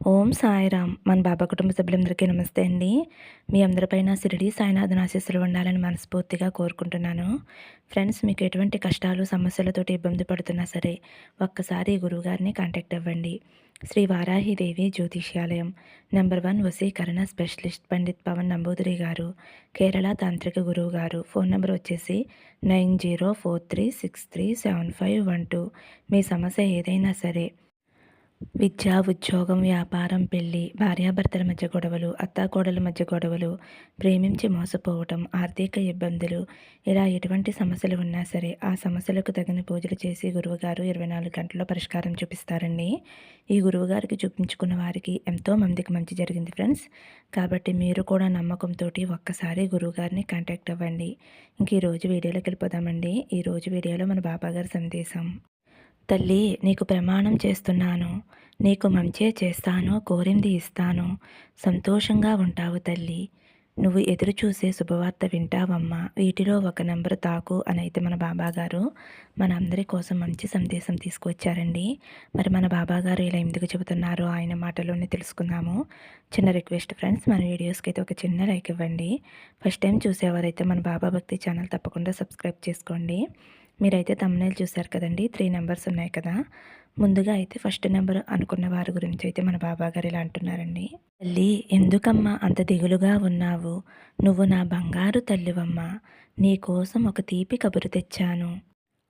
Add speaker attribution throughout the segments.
Speaker 1: ఓం సాయిరామ్. మన బాబా కుటుంబ సభ్యులందరికీ నమస్తే అండి. మీ అందరిపైన సిరిడి సాయినాథన్ ఆశీస్సులు ఉండాలని మనస్ఫూర్తిగా కోరుకుంటున్నాను. ఫ్రెండ్స్ మీకు ఎటువంటి కష్టాలు సమస్యలతోటి ఇబ్బంది పడుతున్నా సరే ఒక్కసారి గురువుగారిని కాంటాక్ట్ అవ్వండి. శ్రీ వారాహిదేవి జ్యోతిష్యాలయం. నెంబర్ వన్ వసీకరణ స్పెషలిస్ట్ పండిత్ పవన్ నంబూదిరి గారు కేరళ తాంత్రిక గురువు గారు. ఫోన్ నెంబర్ వచ్చేసి nine zero four three six three seven five one two. మీ సమస్య ఏదైనా సరే విద్య ఉద్యోగం వ్యాపారం పెళ్ళి భార్యాభర్తల మధ్య గొడవలు అత్తాకోడల మధ్య గొడవలు ప్రేమించి మోసపోవటం ఆర్థిక ఇబ్బందులు ఇలా ఎటువంటి సమస్యలు ఉన్నా సరే ఆ సమస్యలకు తగిన పూజలు చేసి గురువుగారు ఇరవై నాలుగు గంటల్లో పరిష్కారం చూపిస్తారండి. ఈ గురువుగారికి చూపించుకున్న వారికి ఎంతో మందికి మంచి జరిగింది ఫ్రెండ్స్. కాబట్టి మీరు కూడా నమ్మకంతో ఒక్కసారి గురువుగారిని కాంటాక్ట్ అవ్వండి. ఇంక ఈరోజు వీడియోలోకి వెళ్ళిపోదామండి. ఈరోజు వీడియోలో మన బాబాగారి సందేశం. తల్లి నీకు ప్రమాణం చేస్తున్నాను. నీకు మంచే చేస్తాను కోరింది ఇస్తాను. సంతోషంగా ఉంటావు తల్లి. నువ్వు ఎదురు చూసే శుభవార్త వింటావమ్మా. వీటిలో ఒక నెంబర్ తాకు అని అయితే మన బాబాగారు మన అందరి కోసం మంచి సందేశం తీసుకువచ్చారండి. మరి మన బాబాగారు ఇలా ఎందుకు చెబుతున్నారో ఆయన మాటలోనే తెలుసుకుందాము. చిన్న రిక్వెస్ట్ ఫ్రెండ్స్ మన వీడియోస్కి అయితే ఒక చిన్న లైక్ ఇవ్వండి. ఫస్ట్ టైం చూసేవారైతే మన బాబా భక్తి ఛానల్ తప్పకుండా సబ్స్క్రైబ్ చేసుకోండి. మీరైతే తమ్నేల్ చూశారు కదండి త్రీ నెంబర్స్ ఉన్నాయి కదా. ముందుగా అయితే ఫస్ట్ నెంబర్ అనుకున్న వారి గురించి అయితే మన బాబా గారు ఇలా అంటున్నారండి. తల్లి ఎందుకమ్మా అంత దిగులుగా ఉన్నావు? నువ్వు నా బంగారు తల్లివమ్మా. నీ కోసం ఒక తీపి కబురు తెచ్చాను.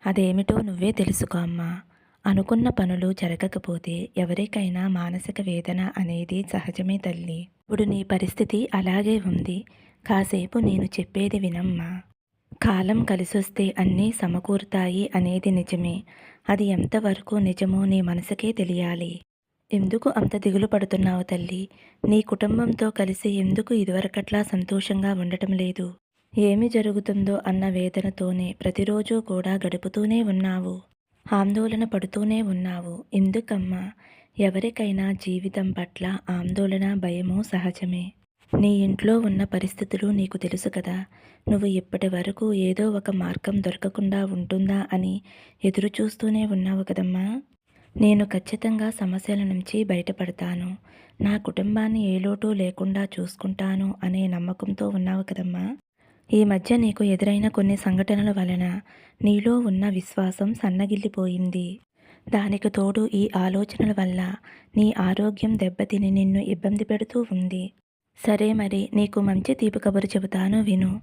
Speaker 1: అదేమిటో నువ్వే తెలుసుకో అమ్మా. అనుకున్న పనులు జరగకపోతే ఎవరికైనా మానసిక వేదన అనేది సహజమే తల్లి. ఇప్పుడు నీ పరిస్థితి అలాగే ఉంది. కాసేపు నేను చెప్పేది వినమ్మా. కాలం కలిసొస్తే అన్నీ సమకూరుతాయి అనేది నిజమే. అది ఎంతవరకు నిజమో నీ మనసుకే తెలియాలి. ఎందుకు అంత దిగులు పడుతున్నావు తల్లి? నీ కుటుంబంతో కలిసి ఎందుకు ఇదివరకట్లా సంతోషంగా ఉండటం లేదు? ఏమి జరుగుతుందో అన్న వేదనతోనే ప్రతిరోజు కూడా గడుపుతూనే ఉన్నావు. ఆందోళన పడుతూనే ఉన్నావు. ఎందుకమ్మా? ఎవరికైనా జీవితం పట్ల ఆందోళన భయము సహజమే. నీ ఇంట్లో ఉన్న పరిస్థితులు నీకు తెలుసు కదా. నువ్వు ఇప్పటి వరకు ఏదో ఒక మార్గం దొరకకుండా ఉంటుందా అని ఎదురు చూస్తూనే ఉన్నావు కదమ్మా. నేను ఖచ్చితంగా సమస్యల నుంచి బయటపడతాను. నా కుటుంబాన్ని ఏ లోటు లేకుండా చూసుకుంటాను అనే నమ్మకంతో ఉన్నావు కదమ్మా. ఈ మధ్య నీకు ఎదురైన కొన్ని సంఘటనల వలన నీలో ఉన్న విశ్వాసం సన్నగిల్లిపోయింది. దానికి తోడు ఈ ఆలోచనల వల్ల నీ ఆరోగ్యం దెబ్బతిని నిన్ను ఇబ్బంది పెడుతూ ఉంది. సరే మరి నీకు మంచి తీపి కబురు చెబుతాను విను.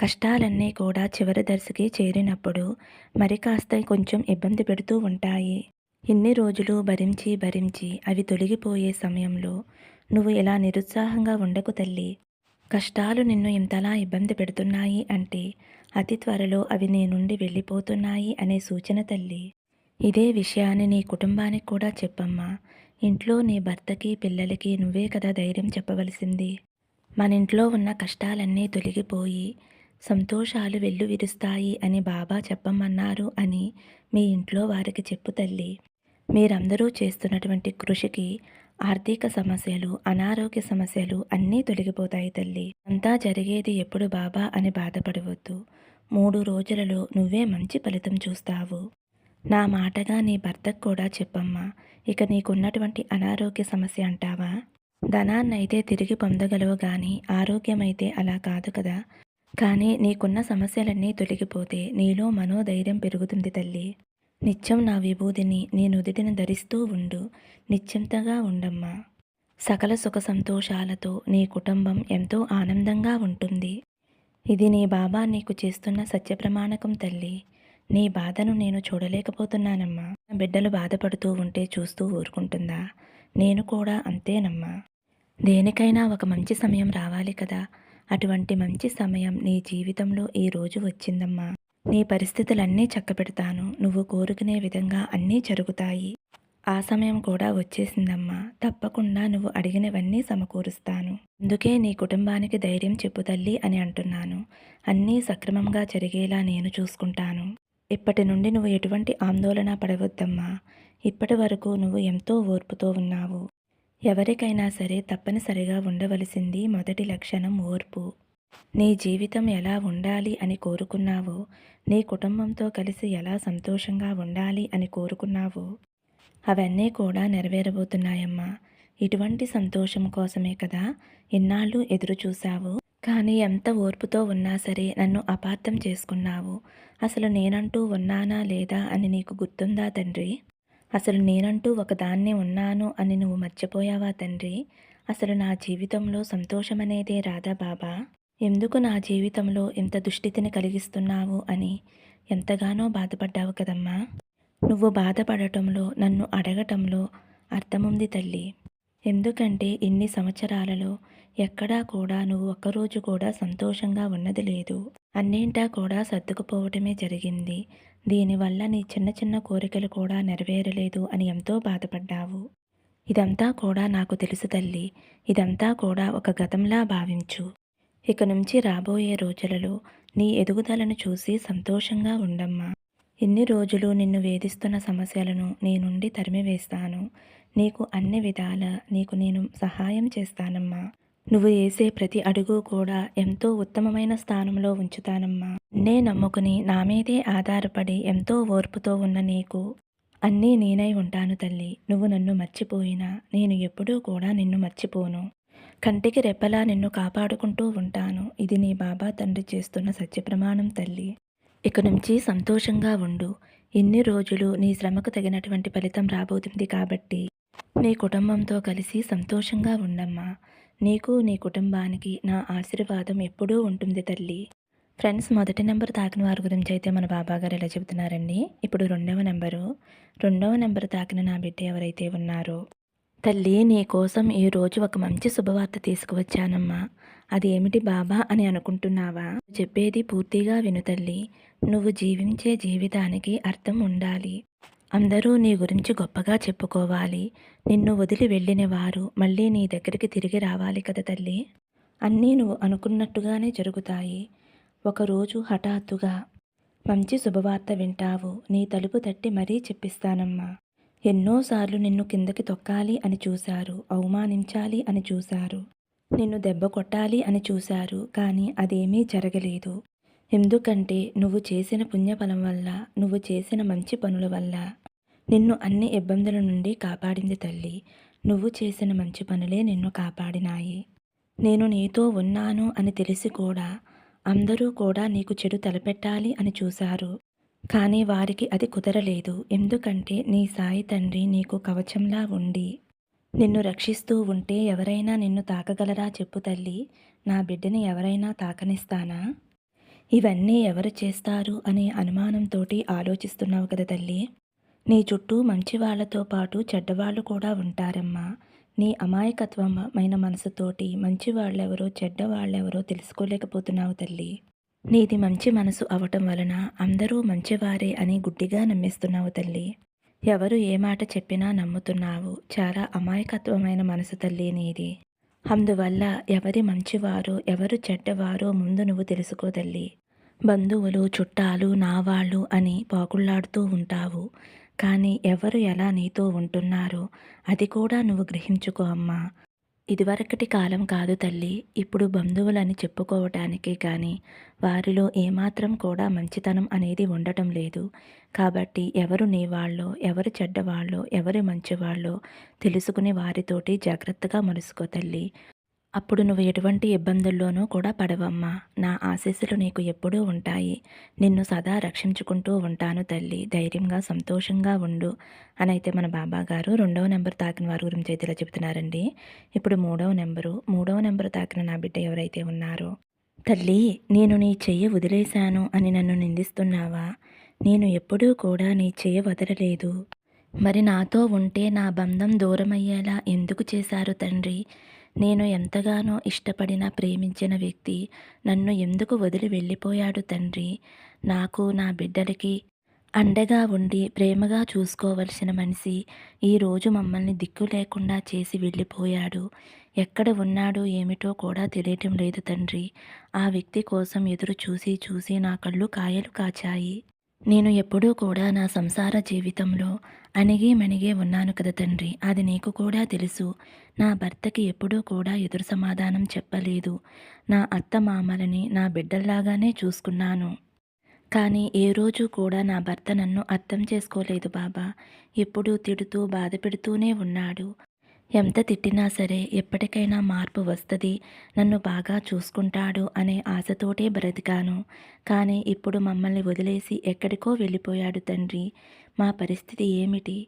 Speaker 1: కష్టాలన్నీ కూడా చివరి దర్శకి చేరినప్పుడు మరి కాస్త కొంచెం ఇబ్బంది పెడుతూ ఉంటాయి. ఇన్ని రోజులు భరించి భరించి అవి తొలగిపోయే సమయంలో నువ్వు ఇలా నిరుత్సాహంగా ఉండకు తల్లి. కష్టాలు నిన్ను ఇంతలా ఇబ్బంది పెడుతున్నాయి అంటే అతి త్వరలో అవి నీ నుండి వెళ్ళిపోతున్నాయి అనే సూచన తల్లి. ఇదే విషయాన్ని నీ కుటుంబానికి కూడా చెప్పమ్మా. ఇంట్లో నీ భర్తకి పిల్లలకి నువ్వే కదా ధైర్యం చెప్పవలసింది. మన ఇంట్లో ఉన్న కష్టాలన్నీ తొలగిపోయి సంతోషాలు వెల్లువిరుస్తాయి అని బాబా చెప్పమన్నారు అని మీ ఇంట్లో వారికి చెప్పు తల్లి. మీరందరూ చేస్తున్నటువంటి కృషికి ఆర్థిక సమస్యలు అనారోగ్య సమస్యలు అన్నీ తొలగిపోతాయి తల్లి. అంతా జరిగేది ఎప్పుడు బాబా అని బాధపడవద్దు. మూడు రోజులలో నువ్వే మంచి ఫలితం చూస్తావు. నా మాటగా నీ భర్తకు కూడా చెప్పమ్మా. ఇక నీకున్నటువంటి అనారోగ్య సమస్య అంటావా? ధనాన్నైతే తిరిగి పొందగలవు కానీ ఆరోగ్యమైతే అలా కాదు కదా. కానీ నీకున్న సమస్యలన్నీ తొలగిపోతే నీలో మనోధైర్యం పెరుగుతుంది తల్లి. నిత్యం నా విభూతిని నీ నుదిటిని ధరిస్తూ ఉండు. నిశ్చింతగా ఉండమ్మా. సకల సుఖ సంతోషాలతో నీ కుటుంబం ఎంతో ఆనందంగా ఉంటుంది. ఇది నీ బాబా నీకు చేస్తున్న సత్యప్రమాణకం తల్లి. నీ బాధను నేను చూడలేకపోతున్నానమ్మా. బిడ్డలు బాధపడుతూ ఉంటే చూస్తూ ఊరుకుంటుందా? నేను కూడా అంతేనమ్మా. దేనికైనా ఒక మంచి సమయం రావాలి కదా. అటువంటి మంచి సమయం నీ జీవితంలో ఈ రోజు వచ్చిందమ్మా. నీ పరిస్థితులన్నీ చక్కబెడతాను. నువ్వు కోరుకునే విధంగా అన్నీ జరుగుతాయి. ఆ సమయం కూడా వచ్చేసిందమ్మా. తప్పకుండా నువ్వు అడిగినవన్నీ సమకూరుస్తాను. అందుకే నీ కుటుంబానికి ధైర్యం చెప్పు తల్లి అని అంటున్నాను. అన్నీ సక్రమంగా జరిగేలా నేను చూసుకుంటాను. ఇప్పటి నుండి నువ్వు ఎటువంటి ఆందోళన పడవద్దమ్మా. ఇప్పటి వరకు నువ్వు ఎంతో ఓర్పుతో ఉన్నావు. ఎవరికైనా సరే తప్పనిసరిగా ఉండవలసింది మొదటి లక్షణం ఓర్పు. నీ జీవితం ఎలా ఉండాలి అని కోరుకున్నావో నీ కుటుంబంతో కలిసి ఎలా సంతోషంగా ఉండాలి అని కోరుకున్నావో అవన్నీ కూడా నెరవేరబోతున్నాయమ్మా. ఇటువంటి సంతోషం కోసమే కదా ఇన్నాళ్ళు ఎదురు చూశావు కానీ ఎంత ఓర్పుతో ఉన్నా సరే నన్ను అపార్థం చేసుకున్నావు. అసలు నేనంటూ ఉన్నానా లేదా అని నీకు గుర్తుందా తండ్రి? అసలు నేనంటూ ఒకదాన్ని ఉన్నాను అని నువ్వు మర్చిపోయావా తండ్రి? అసలు నా జీవితంలో సంతోషమనేదే రాదా బాబా? ఎందుకు నా జీవితంలో ఇంత దుష్టితిని కలిగిస్తున్నావు అని ఎంతగానో బాధపడ్డావు కదమ్మా? నువ్వు బాధపడటంలో నన్ను అడగటంలో అర్థముంది తల్లి. ఎందుకంటే ఇన్ని సంవత్సరాలలో ఎక్కడా కూడా నువ్వు ఒక్కరోజు కూడా సంతోషంగా ఉన్నది లేదు. అన్నింటా కూడా సర్దుకుపోవటమే జరిగింది. దీనివల్ల నీ చిన్న చిన్న కోరికలు కూడా నెరవేరలేదు అని ఎంతో బాధపడ్డావు. ఇదంతా కూడా నాకు తెలుసు తల్లి. ఇదంతా కూడా ఒక గతంలా భావించు. ఇక నుంచి రాబోయే రోజులలో నీ ఎదుగుదలను చూసి సంతోషంగా ఉండమ్మా. ఇన్ని రోజులు నిన్ను వేధిస్తున్న సమస్యలను నీ నుండి తరిమివేస్తాను. నీకు అన్ని విధాల నీకు నేను సహాయం చేస్తానమ్మా. నువ్వు వేసే ప్రతి అడుగు కూడా ఎంతో ఉత్తమమైన స్థానంలో ఉంచుతానమ్మా. నే నమ్ముకుని నా మీదే ఆధారపడి ఎంతో ఓర్పుతో ఉన్న నీకు అన్నీ నేనై ఉంటాను తల్లి. నువ్వు నన్ను మర్చిపోయినా నేను ఎప్పుడూ కూడా నిన్ను మర్చిపోను. కంటికి రెప్పలా నిన్ను కాపాడుకుంటూ ఉంటాను. ఇది నీ బాబా తండ్రి చేస్తున్న సత్యప్రమాణం తల్లి. ఇక నుంచి సంతోషంగా ఉండు. ఇన్ని రోజులు నీ శ్రమకు తగినటువంటి ఫలితం రాబోతుంది కాబట్టి నీ కుటుంబంతో కలిసి సంతోషంగా ఉండమ్మా. నీకు నీ కుటుంబానికి నా ఆశీర్వాదం ఎప్పుడూ ఉంటుంది తల్లి. ఫ్రెండ్స్ మొదటి నెంబర్ తాకిన వారి గురించి అయితే మన బాబా గారు ఎలా చెబుతున్నారండి? ఇప్పుడు రెండవ నెంబరు. రెండవ నెంబర్ తాకిన నా బిడ్డ ఎవరైతే ఉన్నారో. తల్లి నీ కోసం ఈరోజు ఒక మంచి శుభవార్త తీసుకువచ్చానమ్మా. అది ఏమిటి బాబా అని అనుకుంటున్నావా? చెప్పేది పూర్తిగా విను తల్లి. నువ్వు జీవించే జీవితానికి అర్థం ఉండాలి. అందరూ నీ గురించి గొప్పగా చెప్పుకోవాలి. నిన్ను వదిలి వెళ్ళిన వారు మళ్ళీ నీ దగ్గరికి తిరిగి రావాలి కదా తల్లి? అన్నీ నువ్వు అనుకున్నట్టుగానే జరుగుతాయి. ఒకరోజు హఠాత్తుగా మంచి శుభవార్త వింటావు. నీ తలుపు తట్టి మరీ చెప్పిస్తానమ్మా. ఎన్నోసార్లు నిన్ను కిందకి తొక్కాలి అని చూశారు. అవమానించాలి అని చూశారు. నిన్ను దెబ్బ కొట్టాలి అని చూశారు. కానీ అదేమీ జరగలేదు. ఎందుకంటే నువ్వు చేసిన పుణ్యఫలం వల్ల నువ్వు చేసిన మంచి పనుల వల్ల నిన్ను అన్ని ఇబ్బందుల నుండి కాపాడింది తల్లి. నువ్వు చేసిన మంచి పనులే నిన్ను కాపాడినాయి. నేను నీతో ఉన్నాను అని తెలిసి కూడా అందరూ కూడా నీకు చెడు తలపెట్టాలి అని చూశారు. కానీ వారికి అది కుదరలేదు. ఎందుకంటే నీ సాయి తండ్రి నీకు కవచంలా ఉండి నిన్ను రక్షిస్తూ ఉంటే ఎవరైనా నిన్ను తాకగలరా చెప్పు తల్లి. నా బిడ్డని ఎవరైనా తాకనిస్తానా? ఇవన్నీ ఎవరు చేస్తారు అనే అనుమానంతోటి ఆలోచిస్తున్నావు కదా తల్లి. నీ చుట్టూ మంచి వాళ్ళతో పాటు చెడ్డవాళ్ళు కూడా ఉంటారమ్మా. నీ అమాయకత్వమైన మనసుతోటి మంచి వాళ్ళెవరో చెడ్డవాళ్ళెవరో తెలుసుకోలేకపోతున్నావు తల్లి. నీది మంచి మనసు అవటం వలన అందరూ మంచివారే అని గుడ్డిగా నమ్మిస్తున్నావు తల్లి. ఎవరు ఏ మాట చెప్పినా నమ్ముతున్నావు. చాలా అమాయకత్వమైన మనసు తల్లి నీది. అందువల్ల ఎవరి మంచివారు ఎవరు చెడ్డవారో ముందు నువ్వు తెలుసుకో తల్లి. బంధువులు చుట్టాలు నా వాళ్ళు అని పాకుళ్ళాడుతూ ఉంటావు. కానీ ఎవరు ఎలా నీతో ఉంటున్నారో అది కూడా నువ్వు గ్రహించుకో అమ్మా. ఇదివరకటి కాలం కాదు తల్లి. ఇప్పుడు బంధువులని చెప్పుకోవటానికి కానీ వారిలో ఏమాత్రం కూడా మంచితనం అనేది ఉండటం లేదు. కాబట్టి ఎవరు నీ వాళ్ళో ఎవరు చెడ్డవాళ్ళో ఎవరు మంచివాళ్ళో తెలుసుకుని వారితోటి జాగ్రత్తగా మలుసుకో తల్లి. అప్పుడు నువ్వు ఎటువంటి ఇబ్బందుల్లోనూ కూడా పడవమ్మా. నా ఆశీస్సులు నీకు ఎప్పుడూ ఉంటాయి. నిన్ను సదా రక్షించుకుంటూ ఉంటాను తల్లి. ధైర్యంగా సంతోషంగా ఉండు అని అయితే మన బాబా గారు రెండవ నెంబర్ తాకిన వారి గురించి అయితే ఇలా చెబుతున్నారండి. ఇప్పుడు మూడవ నెంబరు. మూడవ నెంబరు తాకిన నా బిడ్డ ఎవరైతే ఉన్నారో. తల్లి నేను నీ చెయ్యి వదిలేశాను అని నన్ను నిందిస్తున్నావా? నేను ఎప్పుడూ కూడా నీ చెయ్యి వదలలేదు. మరి నాతో ఉంటే నా బంధం దూరమయ్యేలా ఎందుకు చేశారు తండ్రి? నేను ఎంతగానో ఇష్టపడిన ప్రేమించిన వ్యక్తి నన్ను ఎందుకు వదిలి వెళ్ళిపోయాడు తండ్రి? నాకు నా బిడ్డలకి అండగా ఉండి ప్రేమగా చూసుకోవలసిన మనిషి ఈరోజు మమ్మల్ని దిక్కు లేకుండా చేసి వెళ్ళిపోయాడు. ఎక్కడ ఉన్నాడో ఏమిటో కూడా తెలియటం లేదు తండ్రి. ఆ వ్యక్తి కోసం ఎదురు చూసి చూసి నా కళ్ళు కాయలు కాచాయి. నేను ఎప్పుడూ కూడా నా సంసార జీవితంలో అణిగి మణిగే ఉన్నాను కదా తండ్రి. అది నీకు కూడా తెలుసు. నా భర్తకి ఎప్పుడూ కూడా ఎదురు సమాధానం చెప్పలేదు. నా అత్త మామలని నా బిడ్డల్లాగానే చూసుకున్నాను. కానీ ఏ రోజు కూడా నా భర్త నన్ను అర్థం చేసుకోలేదు బాబా. ఎప్పుడూ తిడుతూ బాధ పెడుతూనే ఉన్నాడు. ఎంత తిట్టినా సరే ఎప్పటికైనా మార్పు వస్తుంది. నన్ను బాగా చూసుకుంటాడు అనే ఆశతోటే బ్రతికాను. కానీ ఇప్పుడు మమ్మల్ని వదిలేసి ఎక్కడికో వెళ్ళిపోయాడు తండ్రి. మా పరిస్థితి ఏమిటి?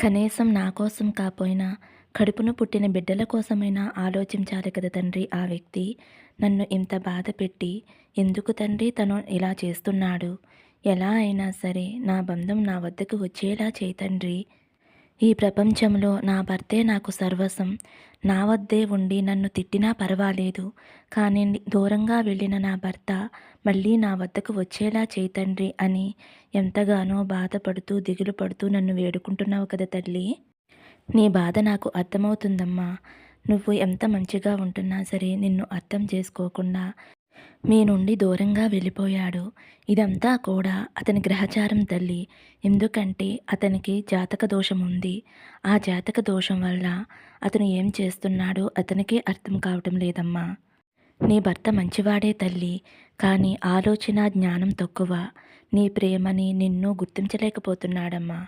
Speaker 1: కనీసం నా కోసం కాపోయినా కడుపును పుట్టిన బిడ్డల కోసమైనా ఆలోచించాలి కదా తండ్రి ఆ వ్యక్తి. నన్ను ఇంత బాధ పెట్టి ఎందుకు తండ్రి తను ఇలా చేస్తున్నాడు? ఎలా అయినా సరే నా బంధం నా వద్దకు వచ్చేలా చేయి తండ్రి. ఈ ప్రపంచంలో నా భర్తే నాకు సర్వస్వం. నా వద్దే ఉండి నన్ను తిట్టినా పర్వాలేదు. కానీ దూరంగా వెళ్ళిన నా భర్త మళ్ళీ నా వద్దకు వచ్చేలా చేతండ్రి అని ఎంతగానో బాధపడుతూ దిగులు పడుతూ నన్ను వేడుకుంటున్నావు కదా తల్లి? నీ బాధ నాకు అర్థమవుతుందమ్మా. నువ్వు ఎంత మంచిగా ఉంటున్నా సరే నిన్ను అర్థం చేసుకోకుండా మీ నుండి దూరంగా వెళ్ళిపోయాడు. ఇదంతా కూడా అతని గ్రహచారం తల్లి. ఎందుకంటే అతనికి జాతక దోషం ఉంది. ఆ జాతక దోషం వల్ల అతను ఏం చేస్తున్నాడో అతనికే అర్థం కావటం లేదమ్మా. నీ భర్త మంచివాడే తల్లి. కానీ ఆలోచన జ్ఞానం తక్కువ. నీ ప్రేమని నిన్ను గుర్తించలేకపోతున్నాడమ్మా.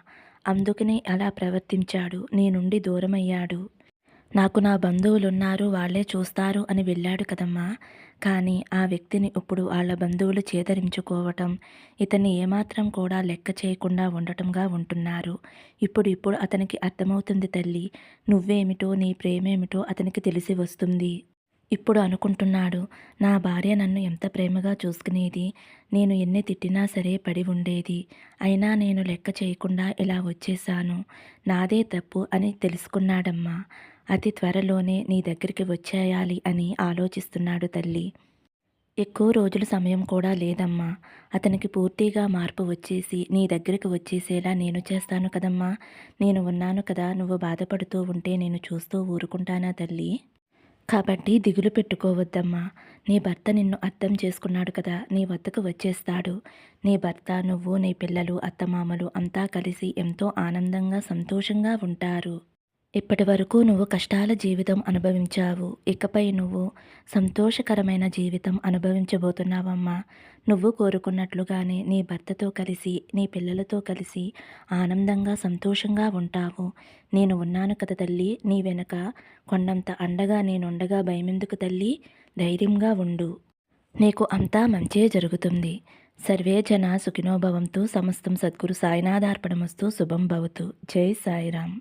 Speaker 1: అందుకనే అలా ప్రవర్తించాడు. నీ నుండి దూరమయ్యాడు. నాకు నా బంధువులున్నారు వాళ్ళే చూస్తారు అని వెళ్ళాడు కదమ్మా. కానీ ఆ వ్యక్తిని ఇప్పుడు వాళ్ళ బంధువులు చేదరించుకోవటం ఇతన్ని ఏమాత్రం కూడా లెక్క చేయకుండా ఉండటంగా ఉంటున్నారు. ఇప్పుడు ఇప్పుడు అతనికి అర్థమవుతుంది తల్లి నువ్వేమిటో నీ ప్రేమేమిటో అతనికి తెలిసి వస్తుంది. ఇప్పుడు అనుకుంటున్నాడు నా భార్య నన్ను ఎంత ప్రేమగా చూసుకునేది నేను ఎన్ని తిట్టినా సరే పడి ఉండేది అయినా నేను లెక్క చేయకుండా ఇలా వచ్చేసాను నాదే తప్పు అని తెలుసుకున్నాడమ్మా. అతి త్వరలోనే నీ దగ్గరికి వచ్చేయాలి అని ఆలోచిస్తున్నాడు తల్లి. ఎక్కువ రోజుల సమయం కూడా లేదమ్మా. అతనికి పూర్తిగా మార్పు వచ్చేసి నీ దగ్గరికి వచ్చేసేలా నేను చేస్తాను కదమ్మా. నేను ఉన్నాను కదా నువ్వు బాధపడుతూ ఉంటే నేను చూస్తూ ఊరుకుంటానా తల్లి? కాబట్టి దిగులు పెట్టుకోవద్దమ్మా. నీ భర్త నిన్ను అర్థం చేసుకున్నాడు కదా నీ వద్దకు వచ్చేస్తాడు. నీ భర్త నువ్వు నీ పిల్లలు అత్తమామలు అంతా కలిసి ఎంతో ఆనందంగా సంతోషంగా ఉంటారు. ఇప్పటి వరకు నువ్వు కష్టాల జీవితం అనుభవించావు. ఇకపై నువ్వు సంతోషకరమైన జీవితం అనుభవించబోతున్నావమ్మా. నువ్వు కోరుకున్నట్లుగానే నీ భర్తతో కలిసి నీ పిల్లలతో కలిసి ఆనందంగా సంతోషంగా ఉంటావు. నేను ఉన్నాను కదా తల్లి నీ వెనక కొండంత అండగా నేనుండగా భయమెందుకు తల్లి? ధైర్యంగా ఉండు. నీకు అంతా మంచే జరుగుతుంది. సర్వే జన సుఖినోభవంతు సమస్తం సద్గురు సాయినాథార్పణమస్తు శుభం భవతు. జై సాయిరామ్.